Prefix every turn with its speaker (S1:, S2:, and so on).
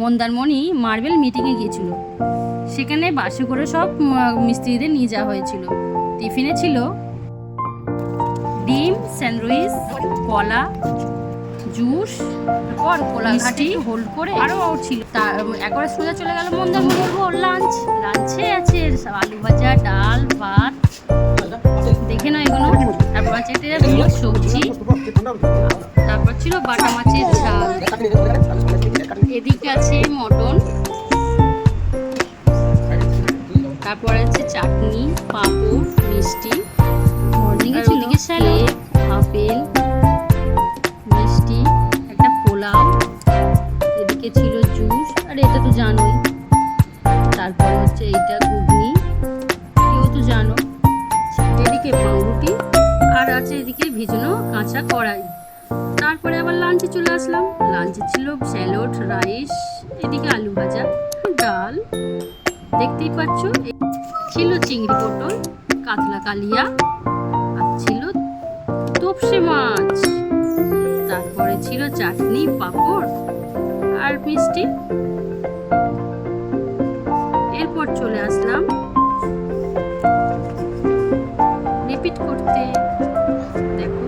S1: Mandarmani marble মিটিংয়ে গিয়েছিল সেখানে বাসে করে সব মিস্ত্রিদের নিয়ে যাওয়া হয়েছিল টিফিনে ছিল ডিম স্যান্ডউইচ কলা জুস তারপর কোলাঘাটি হোল্ড করে আরও ছিল তা একবার সোজা চলে গেল মন্দারমণি বলব লাঞ্চ লাঞ্চে আছে আলু ভাজা ডাল ভাত দেখে নাও এগুলো তারপর আছে একটা সবজি তারপর ছিল বাটা মাছের ঝাল এদিকে আছে মটন। তারপর আছে চাটনি পাঁপড় মিষ্টি। মর্নিং এ ছিল? স্যালাড আপেল মিষ্টি একটা পোলাও। এদিকে ছিল জুস আর এটা তো জানোই। তারপর হচ্ছে এইটা ঘুগনি। এও তো জানো। এদিকে পাউরুটি আর আছে এদিকে ভিজানো কাঁচা কড়াই। তারপরে আবার লাঞ্চে চলে আসলাম। লাঞ্চে ছিল স্যালাড রাইস এদিকে আলু ভাজা, ডাল। দেখতেই পাচ্ছ ছিল চিংড়ি পটল, কাতলা কালিয়া, আর ছিল তোপসে মাছ। তারপরে ছিল চাটনি, পাঁপড় আর মিষ্টি। এরপর চলে আসলাম রিপিট করতে। দেখো।